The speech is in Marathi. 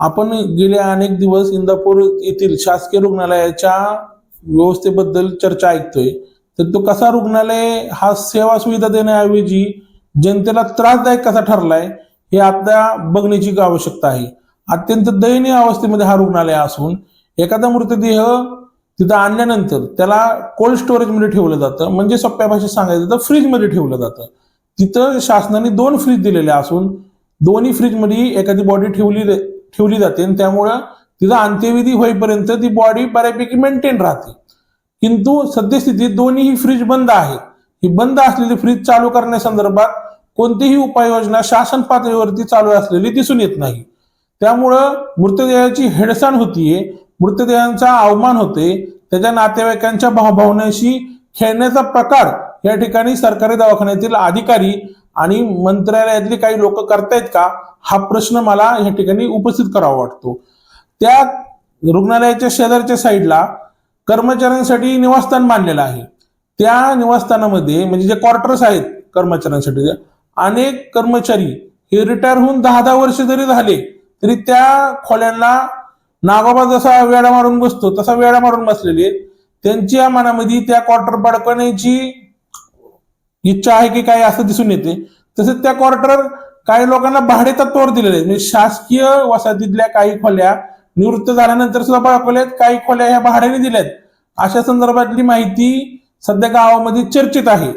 आपण गेले अनेक दिवस इंदापूर येथील शासकीय रुग्णालयाच्या व्यवस्थेबद्दल चर्चा ऐकतोय. तर तो कसा रुग्णालय हा सेवा सुविधा देण्याऐवजी जनतेला त्रासदायक कसा ठरलाय हे आता बघण्याची आवश्यकता आहे. अत्यंत दयनीय अवस्थेमध्ये हा रुग्णालय असून एखादा मृतदेह तिथं आणल्यानंतर त्याला कोल्ड स्टोरेजमध्ये ठेवलं जातं. म्हणजे सोप्या भाषेत सांगायचं तर फ्रीजमध्ये ठेवलं जातं. तिथं शासनाने दोन फ्रीज दिलेले असून दोन्ही फ्रीजमध्ये एखादी बॉडी ठेवली ठेवली जाते आणि त्यामुळं तिचा अंत्यविधी होईपर्यंत ती बॉडी बऱ्यापैकी मेंटेन राहते. किंतु सद्यस्थितीत दोन्हीही फ्रीज बंद आहे. ही बंद असलेली फ्रीज चालू करण्यासंदर्भात कोणतीही उपाययोजना शासन पातळीवरती चालू असलेली दिसून येत नाही. त्यामुळं मृतदेहाची हेडसाण होतीये मृतदेहांचा अवमान होते त्याच्या नातेवाईकांच्या भावभावनाशी खेळण्याचा प्रकार या ठिकाणी सरकारी दवाखान्यातील अधिकारी आणि मंत्रालयातली काही लोक करतायत का? हा प्रश्न मला या ठिकाणी उपस्थित करावा वाटतो. त्या रुग्णालयाच्या शेजारच्या साईडला कर्मचाऱ्यांसाठी निवासस्थान बांधलेलं आहे. त्या निवासस्थानामध्ये म्हणजे जे क्वार्टर्स आहेत कर्मचाऱ्यांसाठी अनेक कर्मचारी हे रिटायर होऊन दहा दहा वर्ष जरी झाले तरी त्या खोल्यांना नागोबा जसा वेळा मारून बसतो तसा वेळा मारून बसलेले त्यांच्या मनामध्ये त्या क्वार्टर बडकवण्याची इच्छा आहे की काय असं दिसून येते. तसेच त्या क्वार्टर काही लोकांना भाडे तत्वावर दिलेले आहेत म्हणजे शासकीय वसाहतीतल्या काही खोल्या निवृत्त झाल्यानंतर सुद्धा बळकवल्यात काही खोल्या ह्या भाड्याने दिल्यात. अशा संदर्भातली माहिती सध्या गावामध्ये चर्चेत आहे.